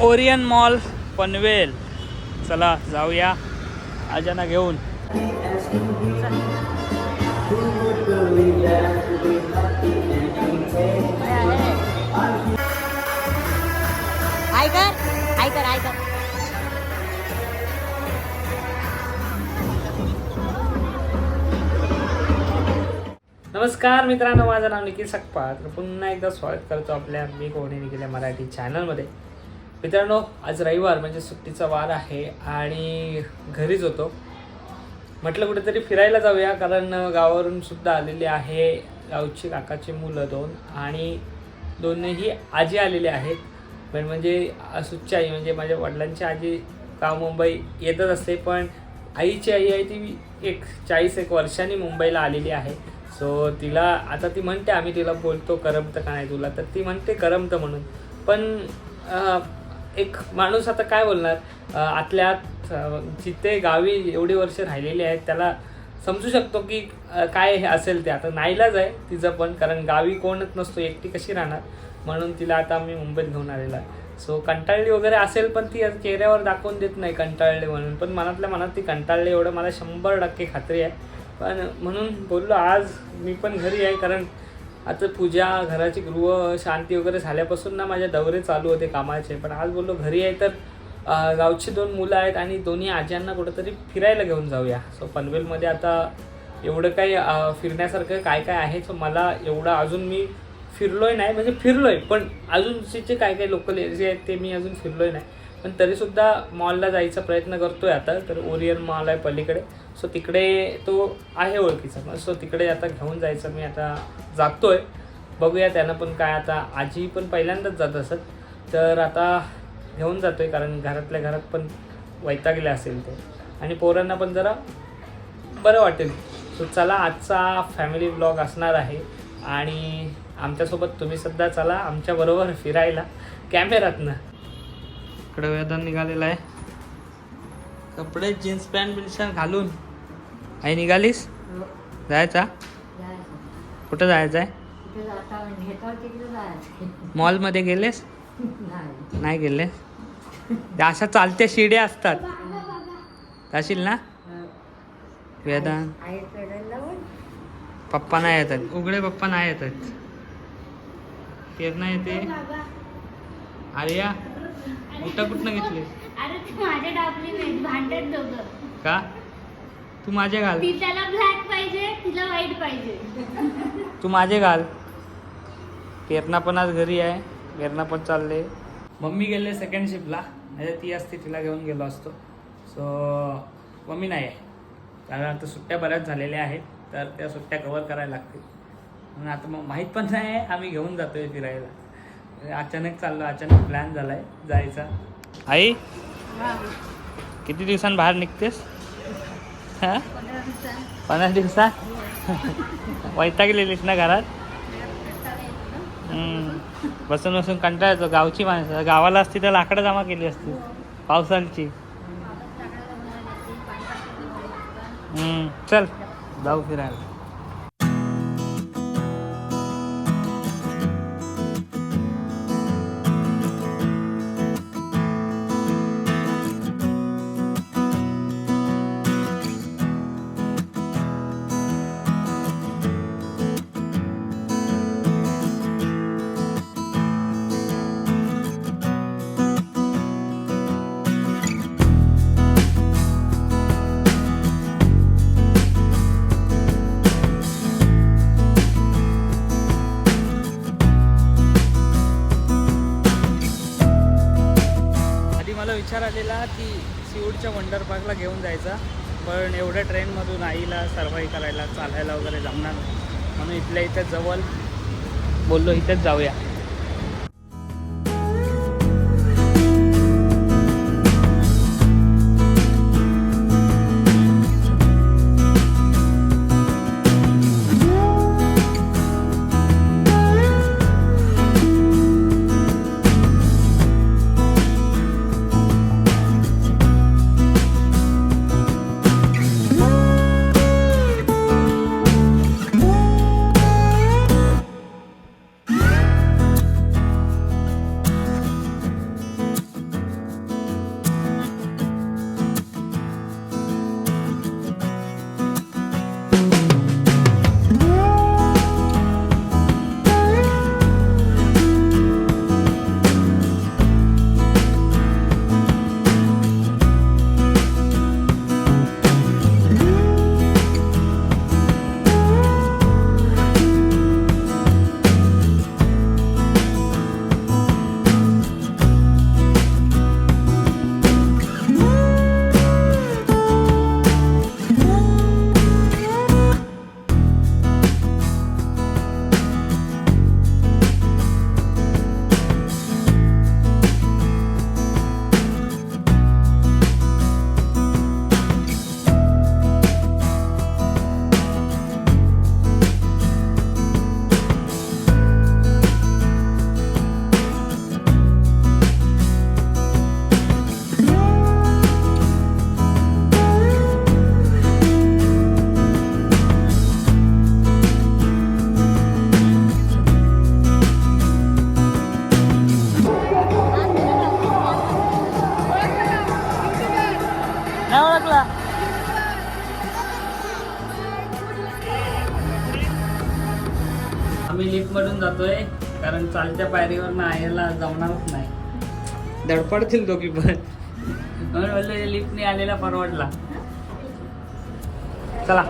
Orion mall Panvel. चला जाऊया. आजाना घेऊन. नमस्कार मित्रांनो माझं नाव निखिल सकपाळ. तर पुन्हा एकदा स्वागत करतो आपल्या मी कोणी निघिल्या मराठी चॅनलमध्ये मित्रांनो आज रविवार म्हणजे सुट्टीचा वार आहे आणि घरीच होतो. म्हटलं कुठेतरी फिरायला जाऊया कारण गावावरून सुद्धा आलेली आहे गावची काकाची मुलं दोन आणि दोनही आजी आलेले आहेत. पण म्हणजे सुच्ची आई म्हणजे माझ्या वडिलांची आजी गाव मुंबई येतच असते पण आईची आई आहे ती एक चाळीस एक वर्षांनी मुंबईला आलेली आहे. सो तिला आता ती म्हणते आम्ही तिला बोलतो करमतं का नाही तुला? तर ती म्हणते करमतं म्हणून. पण एक माणूस आता काय बोलणार? आतल्या जिथे गावी एवढी वर्ष राहिलेली आहेत त्याला समजू शकतो की काय हे असेल ते. आता नाईलाज आहे तिचं पण कारण गावी कोणच नसतो एकटी कशी राहणार? म्हणून तिला आता आम्ही मुंबईत घेऊन आलेला आहे. सो कंटाळली वगैरे असेल पण ती चेहऱ्यावर दाखवून देत नाही कंटाळले म्हणून. पण मनातल्या मनात ती कंटाळली एवढं मला शंभर टक्के खात्री आहे. पण म्हणून बोललो आज मी पण घरी आहे कारण आता पूजा घराची गृह शांती वगैरे झाल्यापासून ना माझे दौरे चालू होते कामाचे. पण आज बोललो घरी आहे तर गावची दोन मुलं आहेत आणि दोन्ही आज्यांना कुठंतरी फिरायला घेऊन जाऊया. सो पनवेलमध्ये आता एवढं काही फिरण्यासारखं काय काय आहे? सो मला एवढं अजून मी फिरलोय नाही. म्हणजे फिरलोय पण अजूनचे काय काय लोकल एरिया आहेत ते मी अजून फिरलोय नाही. पण तरीसुद्धा मॉलला जायचा प्रयत्न करतो आहे आता. तर ओरियन मॉल आहे पलीकडे. सो तिकडे तो आहे ओळखीचा. मग सो तिकडे आता घेऊन जायचं मी आता जातो आहे बघूया त्यानं पण काय आता. आजी पण पहिल्यांदाच जात असत. तर आता घेऊन जातो आहे कारण घरातल्या घरात पण वैतागले असेल ते. आणि पोरांना पण जरा बरं वाटेल. सो चला आजचा फॅमिली ब्लॉग असणार आहे. आणि आमच्यासोबत तुम्ही सुद्धा चला. आमच्याबरोबर फिरायला. कॅमेरातनं इकडं वेदान निघालेला आहे. कपडे जीन्स पॅन्ट बिन्शन घालून. आई निघालीस? जायचा? कुठं जायचं आहे मॉलमध्ये गेलेस? नाही गेले अशा चालत्या शिड्या असतात. जाशील ना? वेदान पप्पा नाही येतात उघडे पप्पा नाही येतात पेरणा येते. आर्या? कुठं कुठनं घेतले? अरे ती माझ्या डाबली नाही भांडत दोघं. का? तू माझे घाल. ती त्याला ब्लॅक पाहिजे तिला व्हाईट पाहिजे. तू माझे घाल. पेरणा पण आज घरी आहे पेरणा पण चालले मम्मी गेले सेकंड शिफ्टला म्हणजे ती असते तिला घेऊन गेलो असतो. सो मम्मी नाही आहे. कारण आता सुट्ट्या बऱ्याच झालेल्या आहेत. तर त्या सुट्ट्या कवर करायला लागतील. म्हणून आता मग माहीत पण नाही आहे आम्ही घेऊन जातोय फिरायला. अचानक चाललो अचानक प्लॅन झाला आहे जायचा. आई? किती दिवसांनी बाहेर निघतेस? हां? पंधरा दिवसात वैतागलेलीस ना घरात? हम्म. बसून बसून कंटाळा येतो. गावची माणसं गावाला असती तर लाकडं जमा केली असती. पावसाळची हम्म. चल जाऊ फिरायला. सिऊडच्या वंडर पार्कला घेऊन जायचा. पण एवढ्या ट्रेनमधून आईला सर्वाई करायला चालायला वगैरे जमणार नाही. म्हणून इथल्या इथं जवळ बोललो इथंच जाऊया. ओळखला. आम्ही लिफ्ट मधून जातोय कारण चालत्या पायरीवर ना आयला जमणारच नाही. धडपडतील दोघी पण. म्हणून लिफ्टने आलेला परवडला. चला.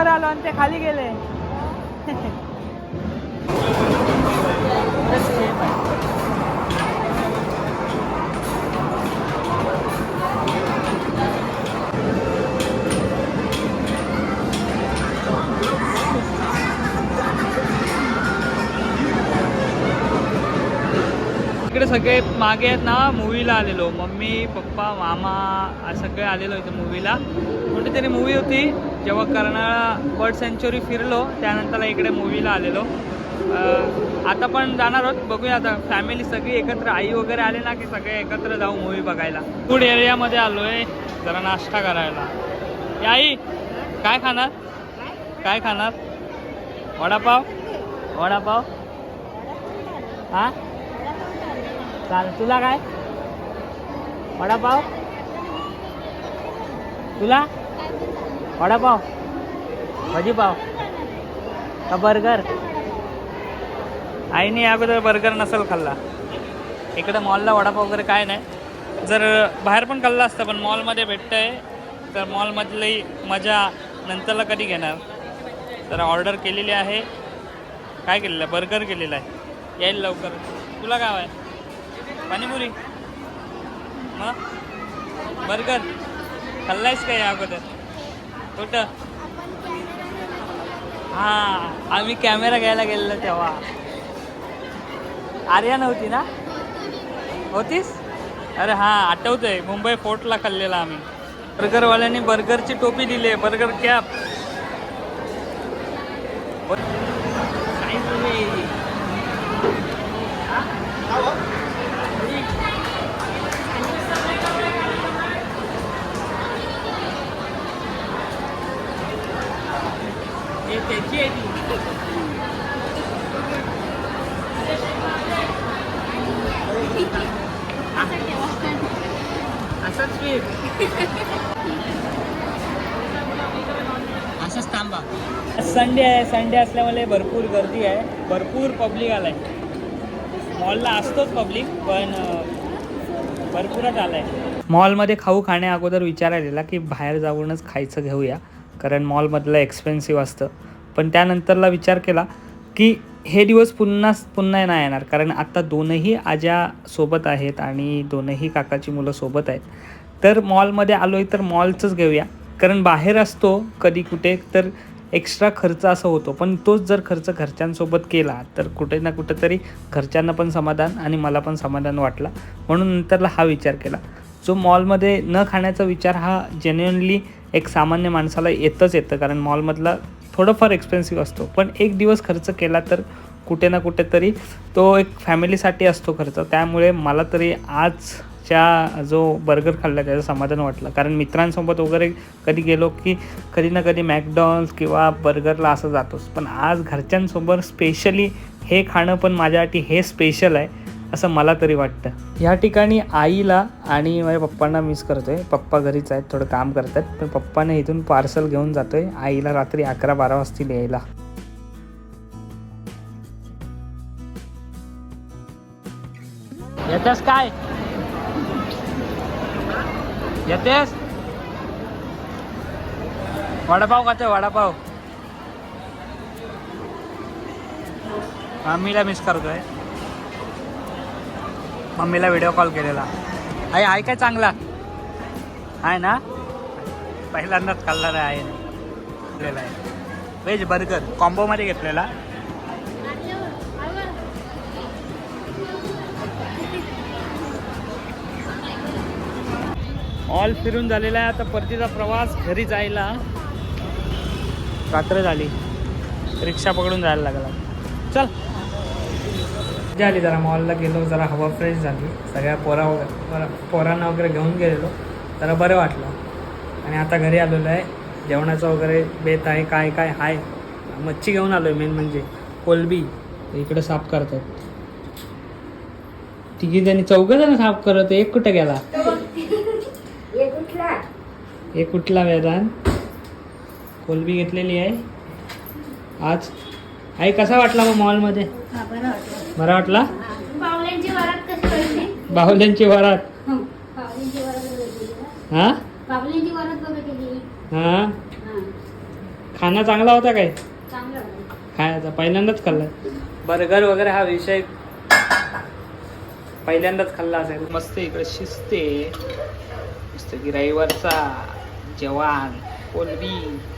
वर आलो आणि ते खाली गेले. इकडे सगळे मागे आहेत ना मूवीला आलेलो. मम्मी पप्पा मामा सगळे आलेलो इथे मूवीला कुठेतरी मूवी होती? जेव्हा कर्नाळा बर्ड सेंच्युरी फिरलो त्यानंतर इकडे मूवीला आलेलो. आता पण जाणार आहोत. बघूया आता फॅमिली सगळी एकत्र आई वगैरे आले ना की सगळे एकत्र जाऊ मूवी बघायला. फूड एरियामध्ये आलो आहे जरा नाश्ता करायला. आई काय खाणार? काय खाणार? वडापाव? वडापाव? हां? चाल तुला काय? वडापाव? तुला? वडापाव भजीपाव का बर्गर आईने अगोदर बर्गर नसेल खाल्ला. इकडं मॉलला वडापाव वगैरे काय नाही. जर बाहेर पण खाल्ला असतं पण मॉलमध्ये भेटतं आहे तर मॉलमधली मजा नंतरला कधी घेणार? तर ऑर्डर केलेली आहे. काय केलेलं? आहे बर्गर केलेलं आहे. येईल लवकर. तुला काय आहे पाणीपुरी. मग? बर्गर खाल्लायस का या अगोदर? कुठं? हां आम्ही कॅमेरा घ्यायला गेलेलो तेव्हा. आर्या नव्हती ना? होतीस? अरे हां आठवतंय. मुंबई फोर्टला खाल्लेला आम्ही. बर्गरवाल्यांनी बर्गरची टोपी दिली आहे. बर्गर कॅप त्याची आहे ती असंच फिर असंच थांबा संडे आहे संडे असल्यामुळे भरपूर गर्दी आहे. भरपूर पब्लिक आलाय. मॉलला असतोच पब्लिक पण भरपूरच आलं आहे मॉलमध्ये खाऊ खाण्या अगोदर विचारायला की बाहेर जाऊनच खायचं घेऊया कारण मॉलमधलं एक्सपेन्सिव्ह असतं. पण त्यानंतरला विचार केला की हे दिवस पुन्हा पुन्हा नाही येणार कारण आत्ता दोनही आज्या सोबत आहेत आणि दोनही काकाची मुलं सोबत आहेत. तर मॉलमध्ये आलो आहे तर मॉलचंच घेऊया कारण बाहेर असतो कधी कुठे तर एक्स्ट्रा खर्च असा होतो. पण तोच जर खर्च घरच्यांसोबत केला तर कुठे ना कुठेतरी घरच्यांना पण समाधान आणि मला पण समाधान वाटला. म्हणून नंतरला हा विचार केला. जो मॉलमध्ये न खाण्याचा विचार हा जेन्युअनली एक सामान्य माणसाला येतच येतं. कारण मॉलमधला थोडंफार एक्सपेन्सिव्ह असतो. पण एक दिवस खर्च केला तर कुठे ना कुठेतरी तो एक फॅमिलीसाठी असतो खर्च. त्यामुळे मला तरी आज च्या जो बर्गर खाल्ला त्याचं समाधान वाटलं. कारण मित्रांसोबत वगैरे कधी गेलो की कधी ना कधी मॅकडॉन्स किंवा बर्गरला असं जातोच. पण आज घरच्यांसोबत स्पेशली हे खाणं पण माझ्यासाठी हे स्पेशल आहे असं मला तरी वाटतं. ह्या ठिकाणी आईला आणि माझ्या पप्पांना मिस करतो आहे पप्पा घरीच आहेत थोडं काम करतात. पण पप्पाने इथून पार्सल घेऊन जातो आहे आईला रात्री अकरा बारा वाजतील यायला. येतच काय? येतेस? वडापाव खाते वडापाव. मम्मीला मिस करतोय. मम्मीला व्हिडिओ कॉल केलेला. आई आहे काय चांगला? आहे ना? पहिल्यांदाच खाल्ला आहे. आहे व्हेज बर्गर कॉम्बोमध्ये घेतलेला. ऑल फिरून झालेला आहे. आता परतीचा प्रवास घरी जायला. रात्र झाली. रिक्षा पकडून जायला लागला. चल. मजा आली जरा मॉलला गेलो जरा हवा फ्रेश झाली. सगळ्या पोरा वगैरे पोरांना वगैरे घेऊन गेलेलो. जरा बरं वाटलं. आणि आता घरी आलेलो आहे. जेवणाचं वगैरे बेत आहे काय काय आहे मच्छी घेऊन आलो आहे मेन म्हणजे. कोलबी. इकडं साफ करतात. तिघी त्यांनी चौघ जण साफ करत एक कुठे गेला? एक कुठला वेदान कोलबी घेतलेली आहे. आज. आई कसा वाटला मग मॉलमध्ये बरा वाटला. बाहुल्यांची वरात? हा पावल्यांची वरात बघितली हा? हा? खाना चांगला होता काय? चांगलं होतं. खायचा. पहिल्यांदाच खाल्लाय बर्गर वगैरे हा विषय पहिल्यांदाच खाल्ला असेल. मस्त इकडे शिजते. मस्त की रविवारचा जेवण कोलबी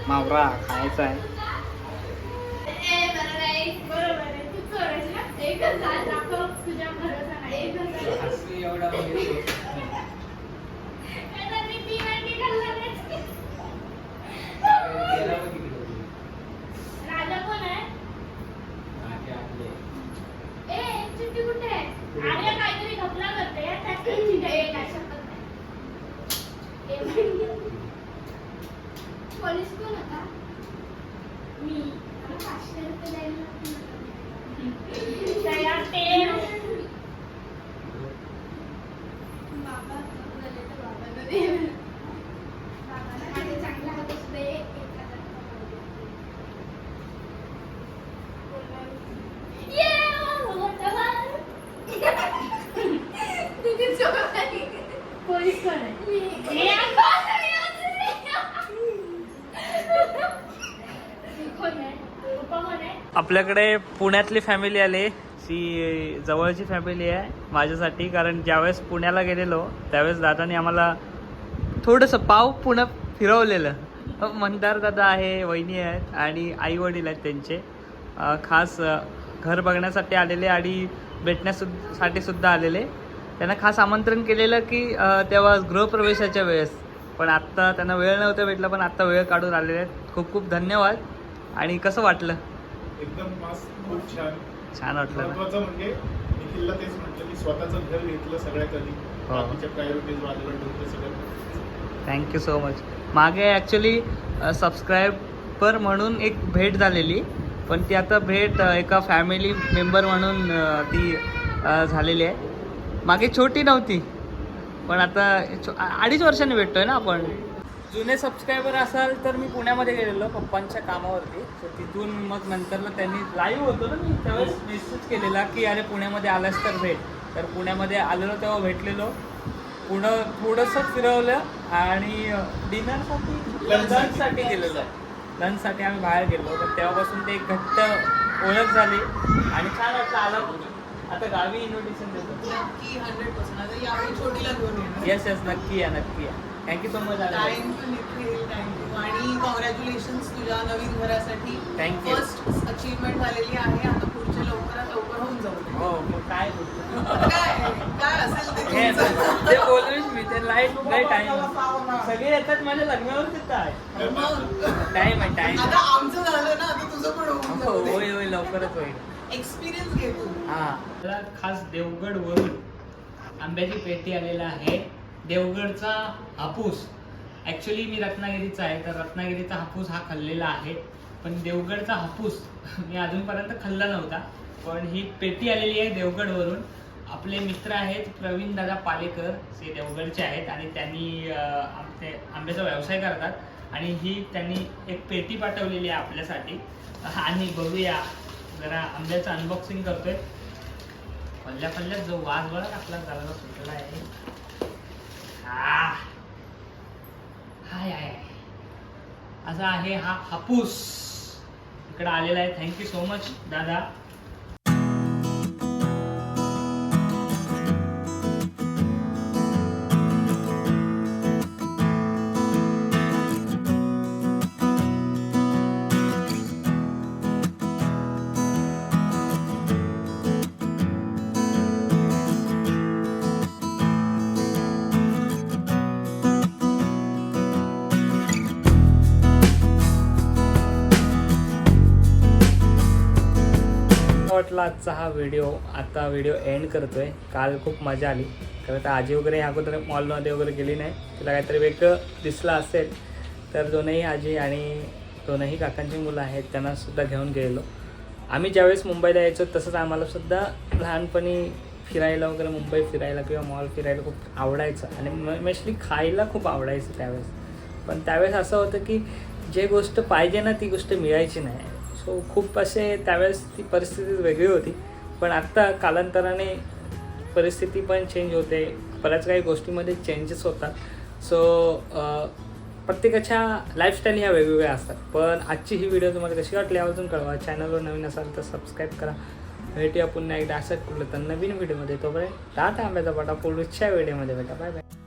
मावरा खायचा आहे ए, बरोबर आहे, बरोबर आहे. तू चोरायची ना? एकच झाड दाखव, तुझ्या भरोसा नाही. एकच झाड. आता मी ती वाटी खाल्लं नाही. राजा कोण आहे? ए, चिठ्ठी कुठे आहे? आर्या काहीतरी घपला करते यार, त्याची चिठ्ठी आहे. काय शपथ नाही. ए, बाई. पोलीस कोण होता. मी मला पाचशे रुपये द्यायला. तयार ते. बाबा बोलले तर बाबांना दे. बाबांना माझे चांगले हात असू दे. एक हजार रुपये. ये, मोठा भाऊ. पोलीस कोण आहे? ए, कोण आहे? पप्पा कोण आहे? आपल्याकडे पुण्यातली फॅमिली आली. ती जवळची फॅमिली आहे माझ्यासाठी. कारण ज्यावेळेस पुण्याला गेलेलो त्यावेळेस दादाने आम्हाला थोडंसं पाव पुण्यात फिरवलेलं. मंदार दादा आहे वहिनी आहेत आणि आई वडील आहेत त्यांचे. खास घर बघण्यासाठी आलेले आणि भेटण्यासाठी सुद्धा आलेले. त्यांना खास आमंत्रण केलेलं की तेव्हा गृहप्रवेशाच्या वेळेस. पण आत्ता त्यांना वेळ नव्हता भेटला पण आत्ता वेळ काढून आलेले आहेत. खूप खूप धन्यवाद. आणि कसं वाटलं? एकदम मस्त खूप छान. छान वाटलं. महत्वाचं म्हणजे निखिलला तेच म्हटलं की स्वतःचं घर घेतलं सगळ्यात आधी. हो. बाकीच्या प्रायोरिटीज वाजवत ठेवलं सगळं थँक्यू सो मच मागे ॲक्च्युली सबस्क्रायबर म्हणून एक भेट झालेली पण ती आता भेट एका फॅमिली मेंबर म्हणून ती झालेली आहे. मागे छोटी नव्हती पण आता अडीच वर्षांनी भेटतोय ना आपण? जुने सबस्क्रायबर असाल तर मी पुण्यामध्ये गेलेलो पप्पांच्या कामावरती. तर तिथून मग नंतरला त्यांनी लाईव्ह होतो ना मी त्यावेळेस मेसेज केलेला की अरे पुण्यामध्ये आलास तर भेट. तर पुण्यामध्ये आलेलो तेव्हा भेटलेलो. पुणं थोडंसं फिरवलं आणि डिनरसाठी लंचसाठी गेलेलो. लंचसाठी आम्ही बाहेर गेलो. तर तेव्हापासून ते एक घट्ट ओळख झाली. आणि छान वाटलं आला. आता गावी इन्व्हिटेशन देतो. नक्की हंड्रेड पर्सेंट आता यावेळी छोटीला घेऊन येणार. येस येस नक्की या नक्की या. Thank you so much thank you Nikhil thank you आणि कॉंग्रॅच्युलेशन तुझ्या नवीन घरासाठी. You. फर्स्ट अचीवमेंट झालेली आहे. आता पुढचे लवकरात लवकर होऊन जाऊ दे. हो मग काय काय काय असेल ते तुमचं. ते बोलून मी ते लाइट नाही टाइम सगळे येतात माझ्या लग्नावर येतात मग? टाइम आहे टाइम आता आमचं झालं ना आता तुझं पण होऊन हो जाऊ होय होय लवकरच होईल. एक्सपिरियन्स घे तू हा खास देवगड वरून आंब्याची पेटी आलेला आहे. देवगडचा हापूस. ॲक्च्युली मी रत्नागिरीचा आहे तर रत्नागिरीचा हापूस हा खाल्लेला आहे. पण देवगडचा हापूस मी अजूनपर्यंत खाल्ला नव्हता. पण ही पेटी आलेली आहे देवगडवरून आपले मित्र आहेत प्रवीण दादा पालेकर ते देवगडचे आहेत आणि त्यांनी आमचे आंब्याचा व्यवसाय करतात. आणि ही त्यांनी एक पेटी पाठवलेली आहे आपल्यासाठी. आणि बघूया जरा आंब्याचं अनबॉक्सिंग करतोय. पल्ल्या पल्ल्या जो वास बघा आपला घराला सुटला आहे. हाय हाय हाय. असा आहे हा हापूस. इकडे आलेला आहे. थँक्यू सो मच दादा. वाटला आजचा हा व्हिडिओ आता व्हिडिओ एंड आहे काल खूप मजा आली. कारण आता आजी वगैरे ह्या अगोदर मॉलमध्ये वगैरे गेली नाही. तिला काहीतरी वेगळं दिसलं असेल तर दोनही आजी आणि दोनही काकांची मुलं आहेत त्यांना सुद्धा घेऊन गेलो आम्ही ज्यावेळेस मुंबईला यायचो तसंच आम्हाला सुद्धा लहानपणी फिरायला वगैरे मुंबई फिरायला किंवा मॉल फिरायला खूप आवडायचं. आणि मेस्टली खायला खूप आवडायचं त्यावेळेस. पण त्यावेळेस असं होतं की जे गोष्ट पाहिजे ना ती गोष्ट मिळायची नाही. सो खूप असे त्यावेळेस ती परिस्थिती वेगळी होती. पण आत्ता कालांतराने परिस्थिती पण चेंज होते. बऱ्याच काही गोष्टीमध्ये चेंजेस होतात. सो प्रत्येकाच्या लाईफस्टाईल ह्या वेगवेगळ्या असतात. पण आजची ही व्हिडिओ तुम्हाला कशी वाटली आवर्जून कळवा. चॅनलवर नवीन असाल तर सबस्क्राईब करा. भेटूया पुन्हा एकदा. असंच कुठलं तर नवीन व्हिडिओमध्ये तोपर्यंत टाटा आंब्याचा पाटा पुढच्या व्हिडिओमध्ये भेटा. Bye bye